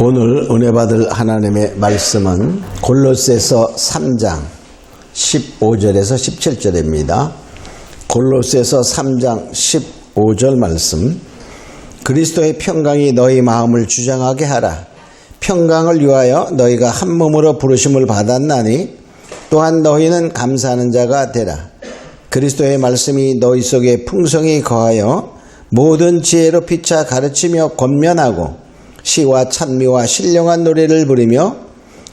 오늘 은혜 받을 하나님의 말씀은 골로새서 3장 15절에서 17절입니다. 골로새서 3장 15절 말씀 그리스도의 평강이 너희 마음을 주장하게 하라. 평강을 위하여 너희가 한 몸으로 부르심을 받았나니 또한 너희는 감사하는 자가 되라. 그리스도의 말씀이 너희 속에 풍성히 거하여 모든 지혜로 피차 가르치며 권면하고 시와 찬미와 신령한 노래를 부르며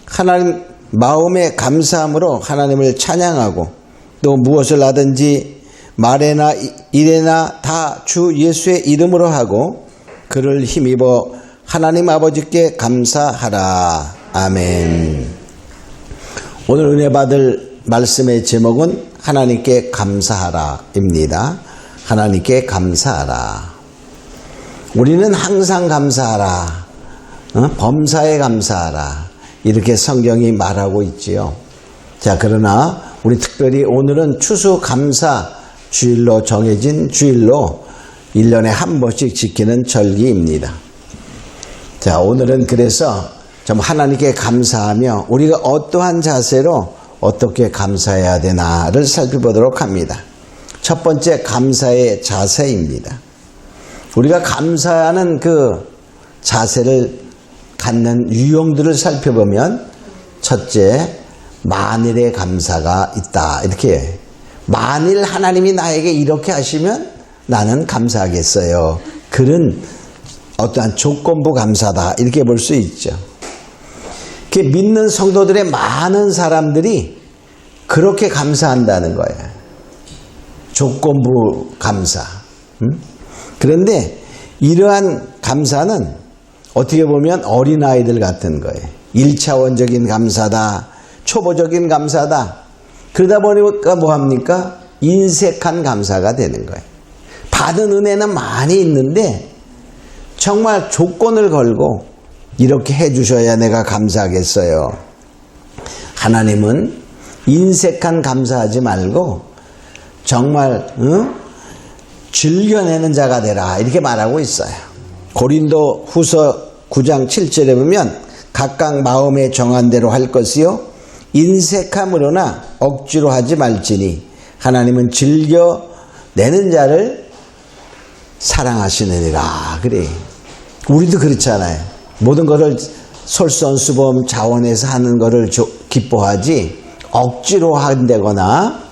하나님 마음의 감사함으로 하나님을 찬양하고 또 무엇을 하든지 말에나 일에나 다 주 예수의 이름으로 하고 그를 힘입어 하나님 아버지께 감사하라. 아멘. 오늘 은혜 받을 말씀의 제목은 하나님께 감사하라입니다. 하나님께 감사하라. 우리는 항상 감사하라. 어? 범사에 감사하라. 이렇게 성경이 말하고 있지요. 자, 그러나 우리 특별히 오늘은 추수 감사 주일로 정해진 주일로 1년에 한 번씩 지키는 절기입니다. 자, 오늘은 그래서 좀 하나님께 감사하며 우리가 어떠한 자세로 어떻게 감사해야 되나를 살펴보도록 합니다. 첫 번째 감사의 자세입니다. 우리가 감사하는 그 자세를 갖는 유형들을 살펴보면 첫째 만일의 감사가 있다. 이렇게 만일 하나님이 나에게 이렇게 하시면 나는 감사하겠어요. 그런 어떠한 조건부 감사다. 이렇게 볼 수 있죠. 그 믿는 성도들의 많은 사람들이 그렇게 감사한다는 거예요. 조건부 감사. 음? 그런데 이러한 감사는 어떻게 보면 어린아이들 같은 거예요. 1차원적인 감사다. 초보적인 감사다. 그러다 보니까 뭐합니까? 인색한 감사가 되는 거예요. 받은 은혜는 많이 있는데 정말 조건을 걸고 이렇게 해주셔야 내가 감사하겠어요. 하나님은 인색한 감사하지 말고 정말 응? 즐겨내는 자가 되라 이렇게 말하고 있어요. 고린도 후서 9장 7절에 보면 각각 마음에 정한 대로 할 것이요 인색함으로나 억지로 하지 말지니 하나님은 즐겨 내는 자를 사랑하시느니라 그래. 우리도 그렇잖아요. 모든 것을 솔선수범 자원해서 하는 것을 기뻐하지 억지로 한다거나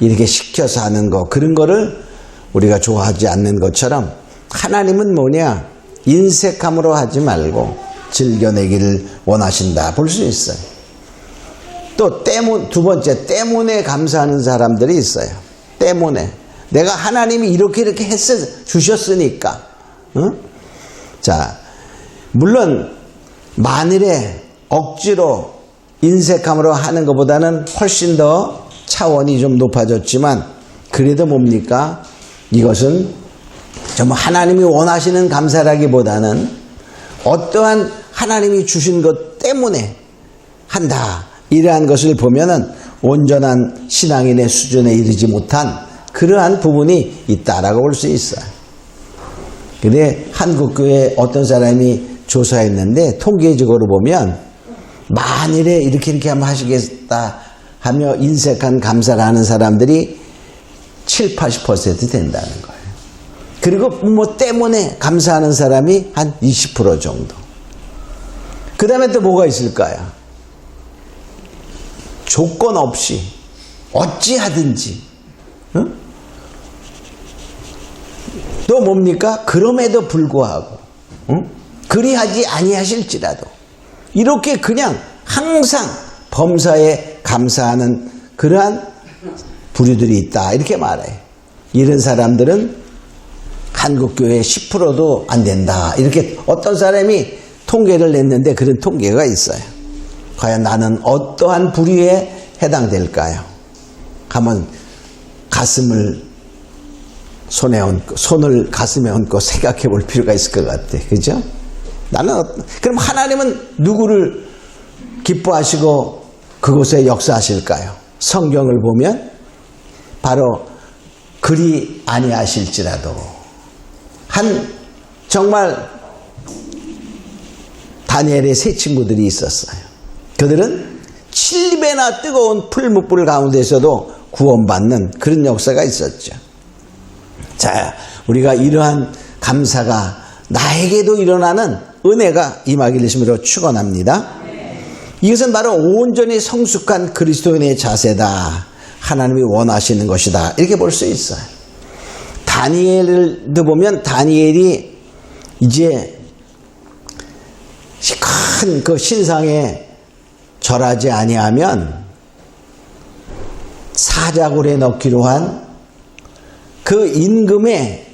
이렇게 시켜서 하는 거 그런 거를 우리가 좋아하지 않는 것처럼 하나님은 뭐냐? 인색함으로 하지 말고 즐겨내기를 원하신다. 볼 수 있어요. 또 때문 두 번째 때문에 감사하는 사람들이 있어요. 때문에 내가 하나님이 이렇게 이렇게 했어 주셨으니까. 응? 자 물론 만일에 억지로 인색함으로 하는 것보다는 훨씬 더 차원이 좀 높아졌지만 그래도 뭡니까? 이것은 정말 하나님이 원하시는 감사라기보다는 어떠한 하나님이 주신 것 때문에 한다. 이러한 것을 보면은 온전한 신앙인의 수준에 이르지 못한 그러한 부분이 있다라고 볼 수 있어요. 근데 한국교회 어떤 사람이 조사했는데 통계적으로 보면 만일에 이렇게 이렇게 하면 하시겠다 하며 인색한 감사를 하는 사람들이 7, 80% 된다는 거예요. 그리고 뭐 때문에 감사하는 사람이 한 20% 정도. 그 다음에 또 뭐가 있을까요? 조건 없이 어찌하든지 응? 또 뭡니까? 그럼에도 불구하고 응? 그리하지 아니하실지라도 이렇게 그냥 항상 범사에 감사하는 그러한 부류들이 있다. 이렇게 말해요. 이런 사람들은 한국교회 10%도 안 된다. 이렇게 어떤 사람이 통계를 냈는데 그런 통계가 있어요. 과연 나는 어떠한 부류에 해당될까요? 한번 가슴을 손에 얹고, 손을 가슴에 얹고 생각해 볼 필요가 있을 것 같아. 그죠? 나는, 그럼 하나님은 누구를 기뻐하시고 그곳에 역사하실까요? 성경을 보면 바로 그리 아니하실지라도 한 정말 다니엘의 세 친구들이 있었어요. 그들은 7배나 뜨거운 풀무불 가운데서도 구원받는 그런 역사가 있었죠. 자, 우리가 이러한 감사가 나에게도 일어나는 은혜가 임하기를 심으로 축원합니다. 이것은 바로 온전히 성숙한 그리스도인의 자세다. 하나님이 원하시는 것이다. 이렇게 볼 수 있어요. 다니엘도 보면 다니엘이 이제 큰 그 신상에 절하지 아니하면 사자굴에 넣기로 한 그 임금의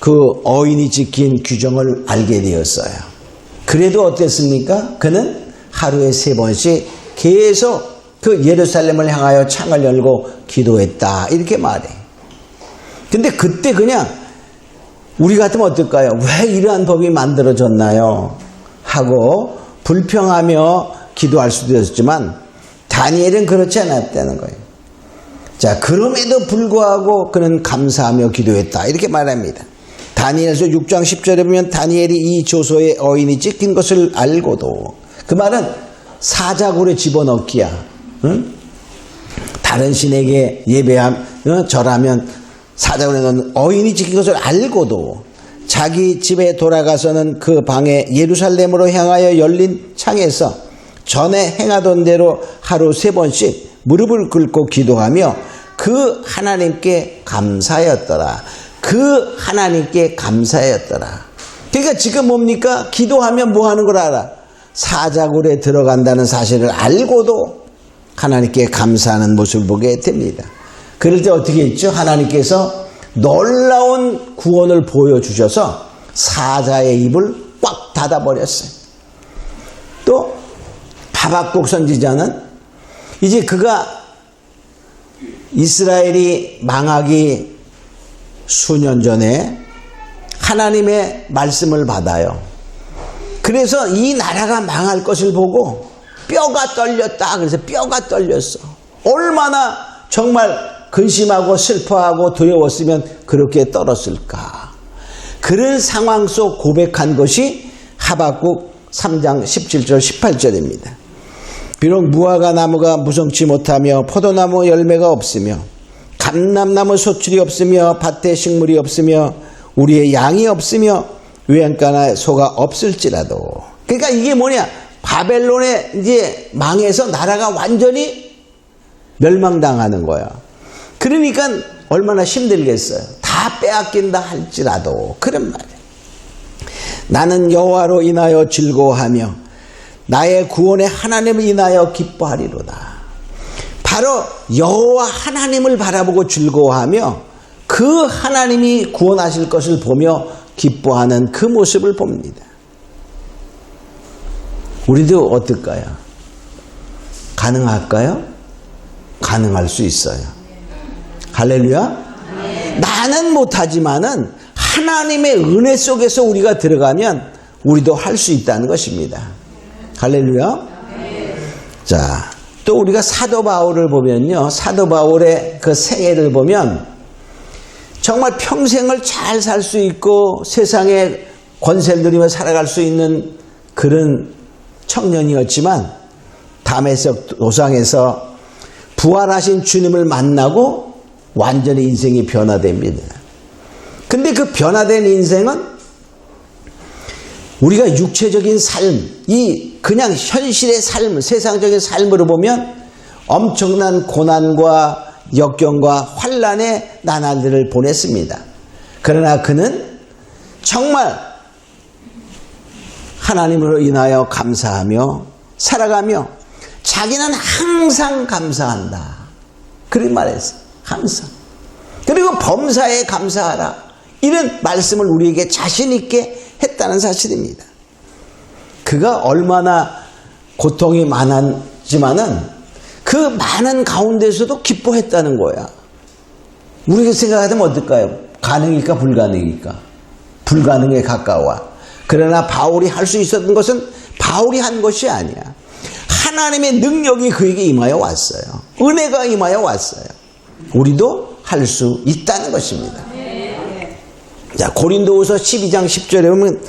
그 어인이 지킨 규정을 알게 되었어요. 그래도 어땠습니까? 그는 하루에 세 번씩 계속 그 예루살렘을 향하여 창을 열고 기도했다. 이렇게 말해. 근데 그때 그냥 우리 같으면 어떨까요? 왜 이러한 법이 만들어졌나요? 하고 불평하며 기도할 수도 있었지만 다니엘은 그렇지 않았다는 거예요. 자, 그럼에도 불구하고 그는 감사하며 기도했다. 이렇게 말합니다. 다니엘서 6장 10절에 보면 다니엘이 이 조소의 어인이 찍힌 것을 알고도 그 말은 사자굴에 집어넣기야. 응? 다른 신에게 예배함, 어? 절하면 사자굴에 넣는 어인이 찍힌 것을 알고도 자기 집에 돌아가서는 그 방에 예루살렘으로 향하여 열린 창에서 전에 행하던 대로 하루 세 번씩 무릎을 꿇고 기도하며 그 하나님께 감사였더라. 그 하나님께 감사였더라. 그러니까 지금 뭡니까? 기도하면 뭐 하는 걸 알아? 사자굴에 들어간다는 사실을 알고도 하나님께 감사하는 모습을 보게 됩니다. 그럴 때 어떻게 했죠? 하나님께서 놀라운 구원을 보여주셔서 사자의 입을 꽉 닫아버렸어요. 또 하박국 선지자는 이제 그가 이스라엘이 망하기 수년 전에 하나님의 말씀을 받아요. 그래서 이 나라가 망할 것을 보고 뼈가 떨렸다. 그래서 뼈가 떨렸어. 얼마나 정말 근심하고 슬퍼하고 두려웠으면 그렇게 떨었을까. 그런 상황 속 고백한 것이 하박국 3장 17절 18절입니다. 비록 무화과 나무가 무성치 못하며 포도나무 열매가 없으며 감람나무 소출이 없으며 밭에 식물이 없으며 우리의 양이 없으며 외양가나 소가 없을지라도 그러니까 이게 뭐냐 바벨론에 이제 망해서 나라가 완전히 멸망당하는 거야. 그러니까 얼마나 힘들겠어요. 다 빼앗긴다 할지라도 그런 말이에요. 나는 여호와로 인하여 즐거워하며 나의 구원의 하나님을 인하여 기뻐하리로다. 바로 여호와 하나님을 바라보고 즐거워하며 그 하나님이 구원하실 것을 보며 기뻐하는 그 모습을 봅니다. 우리도 어떨까요? 가능할까요? 가능할 수 있어요. 할렐루야? 나는 못하지만은 하나님의 은혜 속에서 우리가 들어가면 우리도 할 수 있다는 것입니다. 할렐루야. 자, 또 우리가 사도 바울을 보면요. 사도 바울의 그 생애를 보면 정말 평생을 잘 살 수 있고 세상에 권세를 누리며 살아갈 수 있는 그런 청년이었지만 담에석 도상에서 부활하신 주님을 만나고 완전히 인생이 변화됩니다. 근데 그 변화된 인생은 우리가 육체적인 삶, 이 그냥 현실의 삶, 세상적인 삶으로 보면 엄청난 고난과 역경과 환란의 나날들을 보냈습니다. 그러나 그는 정말 하나님으로 인하여 감사하며 살아가며 자기는 항상 감사한다. 그런 말했어. 항상. 그리고 범사에 감사하라. 이런 말씀을 우리에게 자신있게 했다는 사실입니다. 그가 얼마나 고통이 많았지만은 그 많은 가운데서도 기뻐했다는 거야. 우리가 생각하면 어떨까요? 가능일까 불가능일까? 불가능에 가까워. 그러나 바울이 할 수 있었던 것은 바울이 한 것이 아니야. 하나님의 능력이 그에게 임하여 왔어요. 은혜가 임하여 왔어요. 우리도 할 수 있다는 것입니다. 자, 고린도후서 12장 10절에 보면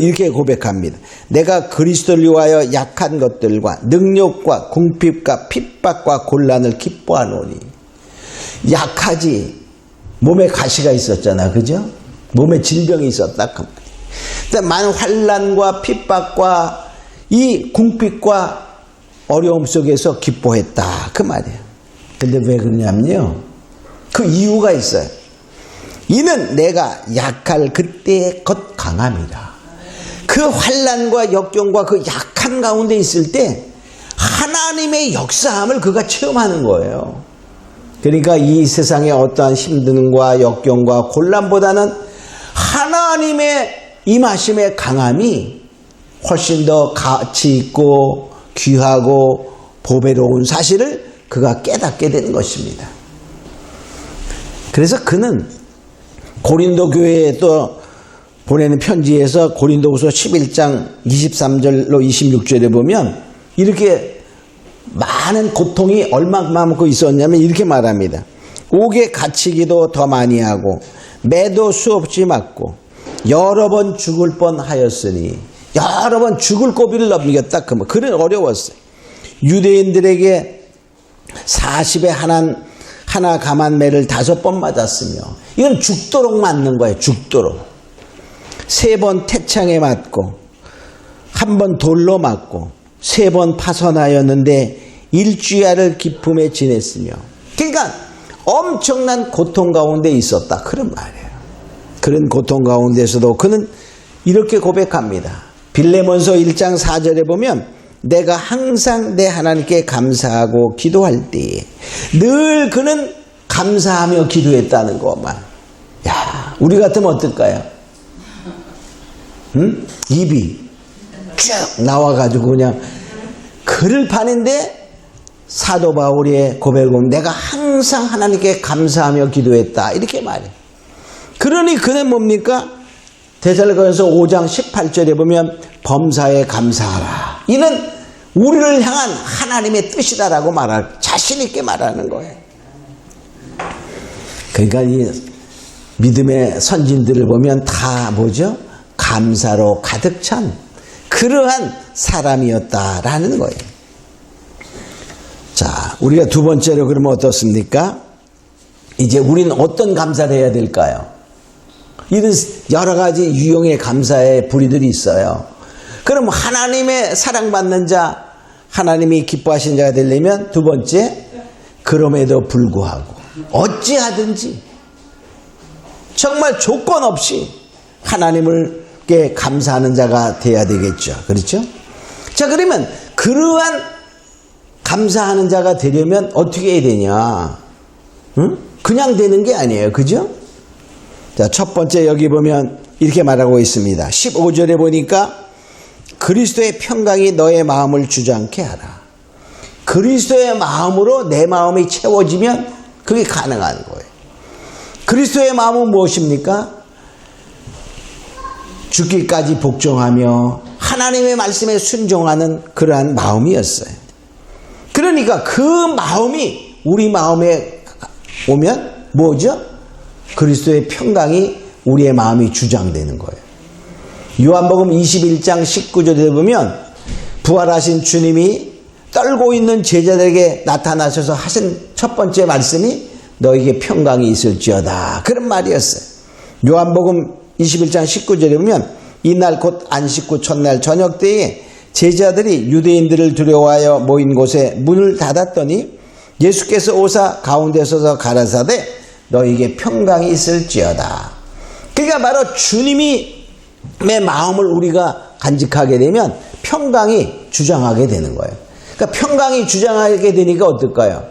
이렇게 고백합니다. 내가 그리스도를 위하여 약한 것들과 능력과 궁핍과 핍박과 곤란을 기뻐하노니 약하지 몸에 가시가 있었잖아. 그죠? 몸에 질병이 있었다. 그. 근데 많은 환란과 핍박과 이 궁핍과 어려움 속에서 기뻐했다. 그 말이에요. 근데 왜 그러냐면요. 그 이유가 있어요. 이는 내가 약할 그때의 것 강함이라. 그 환란과 역경과 그 약한 가운데 있을 때 하나님의 역사함을 그가 체험하는 거예요. 그러니까 이 세상의 어떠한 힘듦과 역경과 곤란보다는 하나님의 임하심의 강함이 훨씬 더 가치 있고 귀하고 보배로운 사실을 그가 깨닫게 되는 것입니다. 그래서 그는 고린도 교회에 또 보내는 편지에서 고린도후서 11장 23절로 26절에 보면 이렇게 많은 고통이 얼마만큼 있었냐면 이렇게 말합니다. 옥에 갇히기도 더 많이 하고 매도 수없이 맞고 여러 번 죽을 뻔하였으니 여러 번 죽을 고비를 넘겼다. 그러면 그는 어려웠어요. 유대인들에게 40에 하나 하나 감한매를 다섯 번 맞았으며 이건 죽도록 맞는 거예요. 죽도록. 세 번 태창에 맞고 한 번 돌로 맞고 세 번 파선하였는데 일주야를 기품에 지냈으며 그러니까 엄청난 고통 가운데 있었다. 그런 말이에요. 그런 고통 가운데서도 그는 이렇게 고백합니다. 빌레몬서 1장 4절에 보면 내가 항상 내 하나님께 감사하고 기도할 때에 늘 그는 감사하며 기도했다는 것만. 야, 우리 같으면 어떨까요? 응? 입이 쭉 나와가지고 그냥 글을 파는데 사도 바울의 고백을 보면 내가 항상 하나님께 감사하며 기도했다. 이렇게 말해. 그러니 그는 뭡니까? 대살로가서 5장 18절에 보면 범사에 감사하라. 이는 우리를 향한 하나님의 뜻이다라고 말할 자신 있게 말하는 거예요. 그러니까 이 믿음의 선진들을 보면 다 뭐죠? 감사로 가득 찬 그러한 사람이었다라는 거예요. 자, 우리가 두 번째로 그러면 어떻습니까? 이제 우리는 어떤 감사를 해야 될까요? 이런 여러 가지 유형의 감사의 부리들이 있어요. 그럼 하나님의 사랑받는 자, 하나님이 기뻐하신 자가 되려면 두 번째, 그럼에도 불구하고 어찌하든지 정말 조건 없이 하나님을께 감사하는 자가 돼야 되겠죠. 그렇죠? 자, 그러면 그러한 감사하는 자가 되려면 어떻게 해야 되냐? 응? 그냥 되는 게 아니에요. 그죠? 자, 첫 번째 여기 보면 이렇게 말하고 있습니다. 15절에 보니까 그리스도의 평강이 너의 마음을 주장케 하라. 그리스도의 마음으로 내 마음이 채워지면 그게 가능한 거예요. 그리스도의 마음은 무엇입니까? 죽기까지 복종하며 하나님의 말씀에 순종하는 그러한 마음이었어요. 그러니까 그 마음이 우리 마음에 오면 뭐죠? 그리스도의 평강이 우리의 마음이 주장되는 거예요. 요한복음 21장 19절에 보면 부활하신 주님이 떨고 있는 제자들에게 나타나셔서 하신 첫 번째 말씀이 너에게 평강이 있을지어다. 그런 말이었어요. 요한복음 21장 19절에 보면 이날 곧 안식구 첫날 저녁 때에 제자들이 유대인들을 두려워하여 모인 곳에 문을 닫았더니 예수께서 오사 가운데 서서 가라사대 너에게 평강이 있을지어다. 그러니까 바로 주님이 내 마음을 우리가 간직하게 되면 평강이 주장하게 되는 거예요. 그러니까 평강이 주장하게 되니까 어떨까요?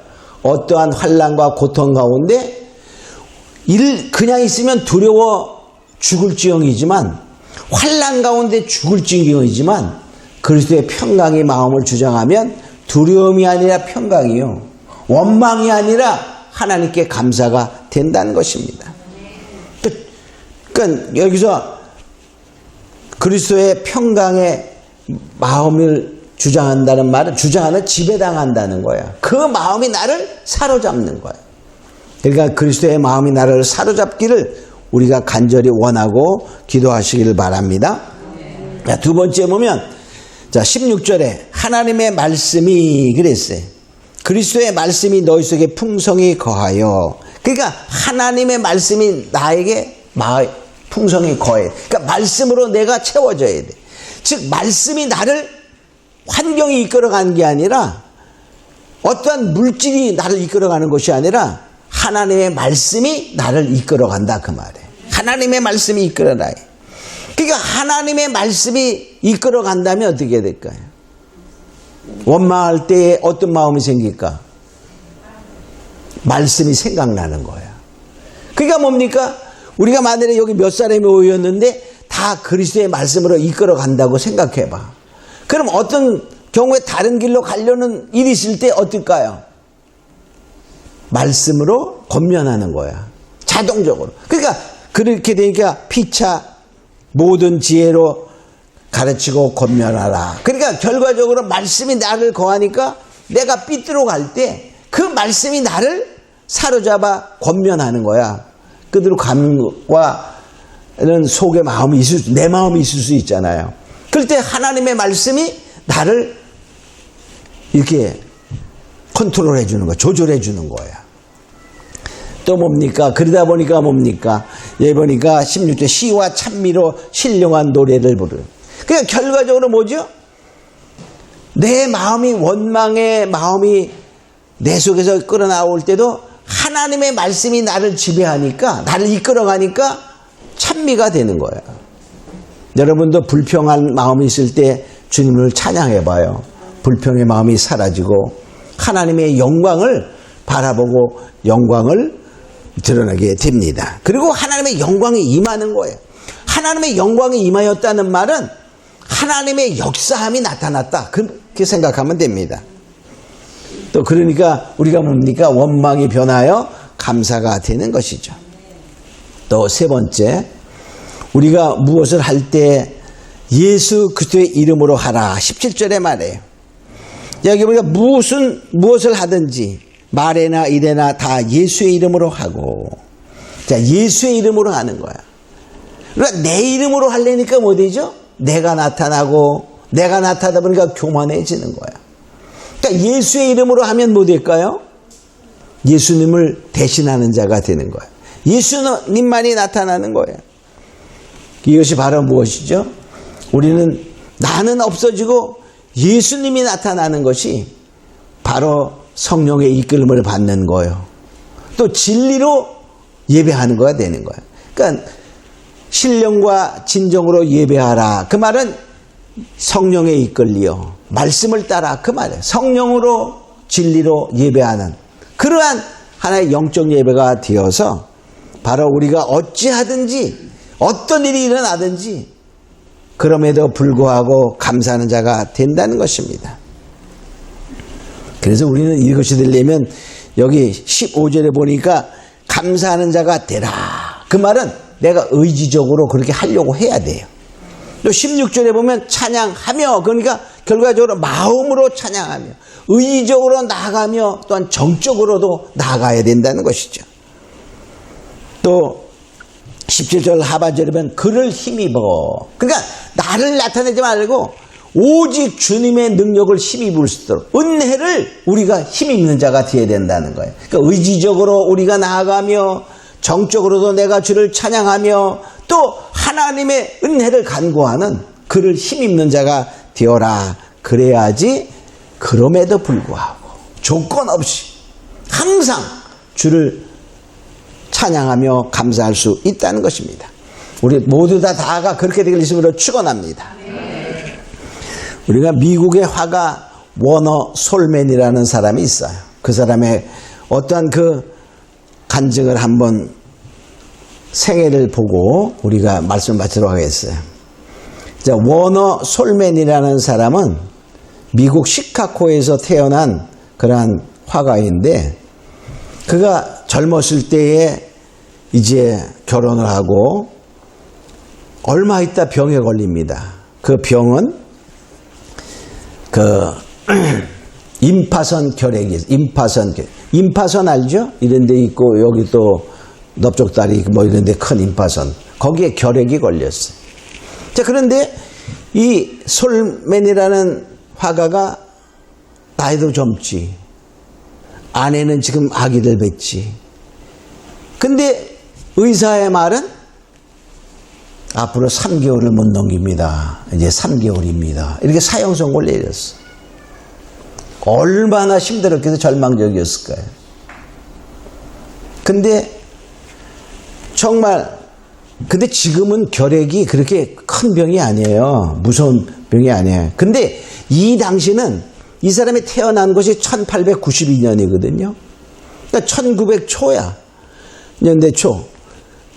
어떠한 환란과 고통 가운데 일 그냥 있으면 두려워 죽을지경이지만 환란 가운데 죽을지경이지만 그리스도의 평강이 마음을 주장하면 두려움이 아니라 평강이요 원망이 아니라 하나님께 감사가 된다는 것입니다. 그러니까 여기서 그리스도의 평강의 마음을 주장한다는 말은 주장하는 지배당한다는 거야. 그 마음이 나를 사로잡는 거야. 그러니까 그리스도의 마음이 나를 사로잡기를 우리가 간절히 원하고 기도하시기를 바랍니다. 자, 두 번째 보면 자 16절에 하나님의 말씀이 그랬어요. 그리스도의 말씀이 너희 속에 풍성히 거하여 그러니까 하나님의 말씀이 나에게 마- 풍성히 거해. 그러니까 말씀으로 내가 채워져야 돼. 즉 말씀이 나를 환경이 이끌어가는 게 아니라 어떠한 물질이 나를 이끌어가는 것이 아니라 하나님의 말씀이 나를 이끌어간다 그 말이에요. 하나님의 말씀이 이끌어가요. 그러니까 하나님의 말씀이 이끌어간다면 어떻게 될까요? 원망할 때 어떤 마음이 생길까? 말씀이 생각나는 거야. 그러니까 뭡니까? 우리가 만약에 여기 몇 사람이 모였는데 다 그리스도의 말씀으로 이끌어 간다고 생각해 봐. 그럼 어떤 경우에 다른 길로 가려는 일이 있을 때 어떨까요? 말씀으로 권면하는 거야. 자동적으로. 그러니까 그렇게 되니까 피차 모든 지혜로 가르치고 권면하라. 그러니까 결과적으로 말씀이 나를 거하니까 내가 삐뚤어 갈 때 그 말씀이 나를 사로잡아 권면하는 거야. 그대로 감과 는 속에 마음이 있을 수, 내 마음이 있을 수 있잖아요. 그럴 때 하나님의 말씀이 나를 이렇게 컨트롤해 주는 거야. 조절해 주는 거야. 또 뭡니까? 그러다 보니까 뭡니까? 예 보니까 16절 시와 찬미로 신령한 노래를 부르는. 그러니까 결과적으로 뭐죠? 내 마음이 원망의 마음이 내 속에서 끌어나올 때도 하나님의 말씀이 나를 지배하니까 나를 이끌어가니까 찬미가 되는 거예요. 여러분도 불평한 마음이 있을 때 주님을 찬양해 봐요. 불평의 마음이 사라지고 하나님의 영광을 바라보고 영광을 드러나게 됩니다. 그리고 하나님의 영광이 임하는 거예요. 하나님의 영광이 임하였다는 말은 하나님의 역사함이 나타났다. 그렇게 생각하면 됩니다. 또 그러니까 우리가 뭡니까? 원망이 변하여 감사가 되는 것이죠. 또 세 번째, 우리가 무엇을 할 때 예수 그리스도의 이름으로 하라. 17절에 말해요. 여기 우리가 무슨 무엇을 하든지 말에나 일에나 다 예수의 이름으로 하고 자 예수의 이름으로 하는 거야. 그러니까 내 이름으로 하려니까 뭐 되죠? 내가 나타나고 내가 나타나다 보니까 교만해지는 거야. 그러니까 예수의 이름으로 하면 뭐 될까요? 예수님을 대신하는 자가 되는 거야. 예수님만이 나타나는 거예요. 이것이 바로 무엇이죠? 우리는 나는 없어지고 예수님이 나타나는 것이 바로 성령의 이끌림을 받는 거예요. 또 진리로 예배하는 거가 되는 거예요. 그러니까 신령과 진정으로 예배하라. 그 말은 성령에 이끌리어 말씀을 따라 그 말이에요. 성령으로 진리로 예배하는 그러한 하나의 영적 예배가 되어서 바로 우리가 어찌하든지 어떤 일이 일어나든지 그럼에도 불구하고 감사하는 자가 된다는 것입니다. 그래서 우리는 이것이 되려면 여기 15절에 보니까 감사하는 자가 되라. 그 말은 내가 의지적으로 그렇게 하려고 해야 돼요. 또 16절에 보면 찬양하며 그러니까 결과적으로 마음으로 찬양하며 의지적으로 나아가며 또한 정적으로도 나아가야 된다는 것이죠. 또 17절 하반절에 보면 그를 힘입어. 그러니까 나를 나타내지 말고 오직 주님의 능력을 힘입을 수 있도록 은혜를 우리가 힘입는 자가 되어야 된다는 거예요. 그러니까 의지적으로 우리가 나아가며 정적으로도 내가 주를 찬양하며 또 하나님의 은혜를 간구하는 그를 힘입는 자가 되어라. 그래야지 그럼에도 불구하고 조건 없이 항상 주를 찬양하며 감사할 수 있다는 것입니다. 우리 모두 다 다가 그렇게 되길 예수님으로 축원합니다. 우리가 미국의 화가 워너 솔맨이라는 사람이 있어요. 그 사람의 어떠한 그 간증을 한번 생애를 보고 우리가 말씀을 마치도록 하겠어요. 자, 워너 솔맨이라는 사람은 미국 시카고에서 태어난 그러한 화가인데 그가 젊었을 때에 이제 결혼을 하고 얼마 있다 병에 걸립니다. 그 병은 그 임파선 결핵이 임파선 결 임파선 알죠? 이런 데 있고 여기 또 넓적다리 뭐 이런 데 큰 임파선 거기에 결핵이 걸렸어요. 자 그런데 이 솔맨이라는 화가가 나이도 젊지 아내는 지금 아기를 낳지 근데 의사의 말은 앞으로 3개월을 못 넘깁니다. 이제 3개월입니다. 이렇게 사형 선고를 내렸어. 얼마나 힘들었겠어 절망적이었을 거예요. 근데 정말 근데 지금은 결핵이 그렇게 큰 병이 아니에요. 무서운 병이 아니에요. 근데 이 당시는 이 사람이 태어난 것이 1892년이거든요. 그러니까 1900 초야. 년대 초.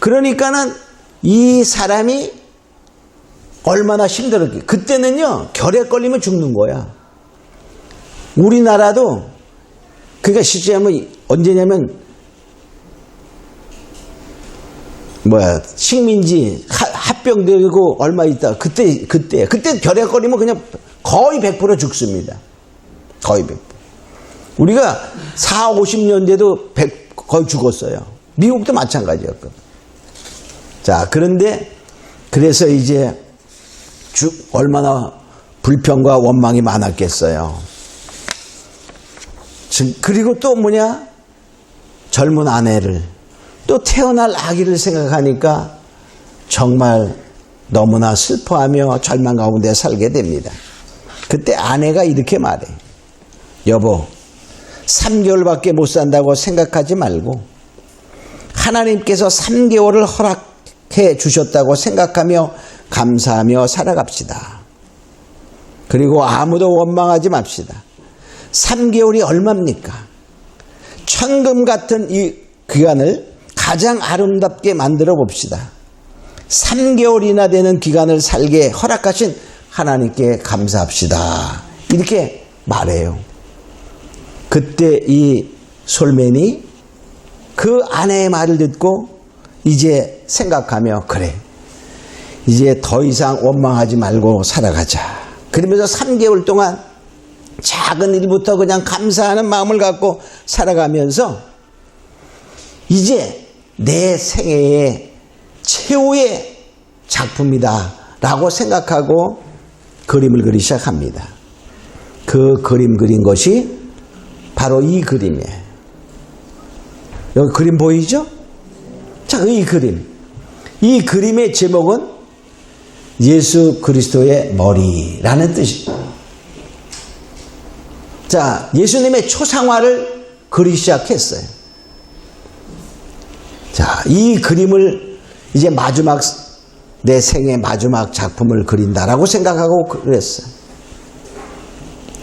그러니까는 이 사람이 얼마나 힘들었기. 그때는요, 결핵 걸리면 죽는 거야. 우리나라도, 그러니까 실제 하면 언제냐면, 뭐야, 식민지 하- 합병되고 얼마 있다. 그때, 그때, 그때 결핵 걸리면 그냥 거의 100% 죽습니다. 거의 100%. 우리가 4, 50년대도 100, 거의 죽었어요. 미국도 마찬가지였거든. 자, 그런데 그래서 이제 주, 얼마나 불평과 원망이 많았겠어요. 즉, 그리고 또 뭐냐? 젊은 아내를 또 태어날 아기를 생각하니까 정말 너무나 슬퍼하며 절망 가운데 살게 됩니다. 그때 아내가 이렇게 말해. 여보, 3개월밖에 못 산다고 생각하지 말고 하나님께서 3개월을 허락해 주셨다고 생각하며 감사하며 살아갑시다. 그리고 아무도 원망하지 맙시다. 3개월이 얼마입니까? 천금 같은 이 기간을 가장 아름답게 만들어 봅시다. 3개월이나 되는 기간을 살게 허락하신 하나님께 감사합시다. 이렇게 말해요. 그때 이 솔맨이 그 아내의 말을 듣고 이제 생각하며 그래 이제 더 이상 원망하지 말고 살아가자 그러면서 3개월 동안 작은 일부터 그냥 감사하는 마음을 갖고 살아가면서 이제 내 생애의 최후의 작품이다 라고 생각하고 그림을 그리기 시작합니다 그 그림 그린 것이 바로 이 그림이에요 여기 그림 보이죠? 자, 이 그림. 이 그림의 제목은 예수 그리스도의 머리라는 뜻입니다. 자, 예수님의 초상화를 그리기 시작했어요. 자, 이 그림을 이제 마지막, 내 생의 마지막 작품을 그린다라고 생각하고 그랬어요.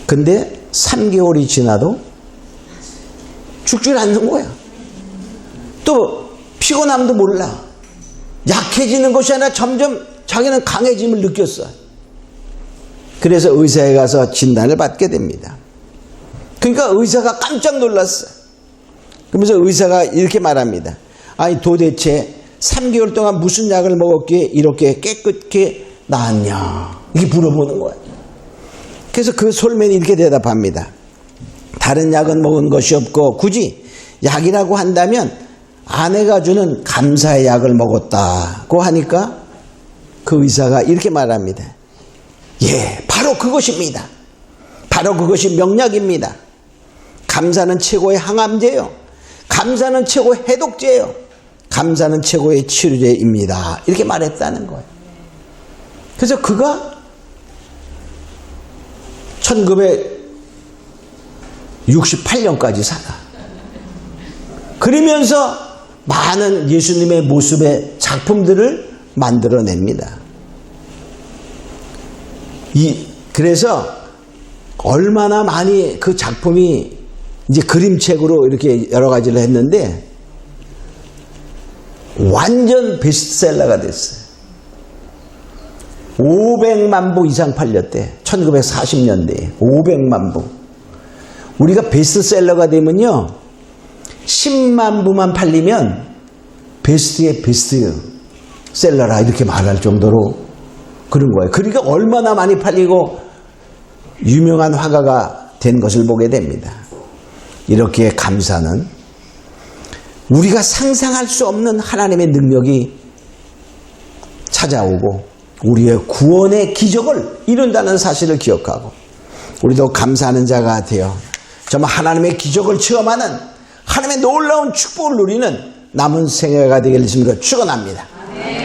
근데 3개월이 지나도 죽질 않는 거야. 또 피곤함도 몰라. 약해지는 것이 아니라 점점 자기는 강해짐을 느꼈어. 그래서 의사에 가서 진단을 받게 됩니다. 그러니까 의사가 깜짝 놀랐어. 그러면서 의사가 이렇게 말합니다. 아니 도대체 3개월 동안 무슨 약을 먹었기에 이렇게 깨끗게 나았냐. 이게 물어보는 거야. 그래서 그 솔맨이 이렇게 대답합니다. 다른 약은 먹은 것이 없고 굳이 약이라고 한다면 아내가 주는 감사의 약을 먹었다고 하니까 그 의사가 이렇게 말합니다. 예, 바로 그것입니다. 바로 그것이 명약입니다. 감사는 최고의 항암제요. 감사는 최고의 해독제요. 감사는 최고의 치료제입니다. 이렇게 말했다는 거예요. 그래서 그가 1968년까지 살아. 그러면서 많은 예수님의 모습의 작품들을 만들어냅니다. 이, 그래서 얼마나 많이 그 작품이 이제 그림책으로 이렇게 여러 가지를 했는데 완전 베스트셀러가 됐어요. 500만 부 이상 팔렸대. 1940년대에 500만 부. 우리가 베스트셀러가 되면요. 10만 부만 팔리면 베스트의 베스트 셀러라 이렇게 말할 정도로 그런 거예요. 그러니까 얼마나 많이 팔리고 유명한 화가가 된 것을 보게 됩니다. 이렇게 감사는 우리가 상상할 수 없는 하나님의 능력이 찾아오고 우리의 구원의 기적을 이룬다는 사실을 기억하고 우리도 감사하는 자가 되어 정말 하나님의 기적을 체험하는 하나님의 놀라운 축복을 누리는 남은 생애가 되기를 주님으로 축원합니다.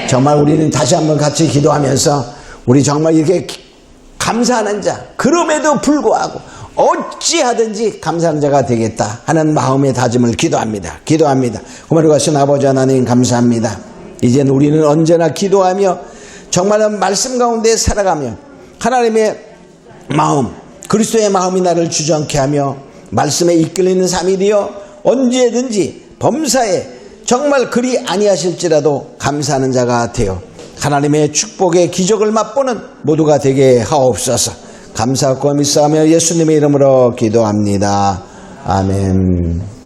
정말 우리는 다시 한번 같이 기도하면서 우리 정말 이렇게 기- 감사하는 자 그럼에도 불구하고 어찌하든지 감사하는 자가 되겠다 하는 마음의 다짐을 기도합니다. 기도합니다. 고마워 하신 아버지 하나님 감사합니다. 이제는 우리는 언제나 기도하며 정말 말씀 가운데 살아가며 하나님의 마음 그리스도의 마음이 나를 주저앉게 하며 말씀에 이끌리는 삶이 되어 언제든지 범사에 정말 그리 아니하실지라도 감사하는 자가 되어 하나님의 축복의 기적을 맛보는 모두가 되게 하옵소서 감사하고 믿사하며 예수님의 이름으로 기도합니다. 아멘.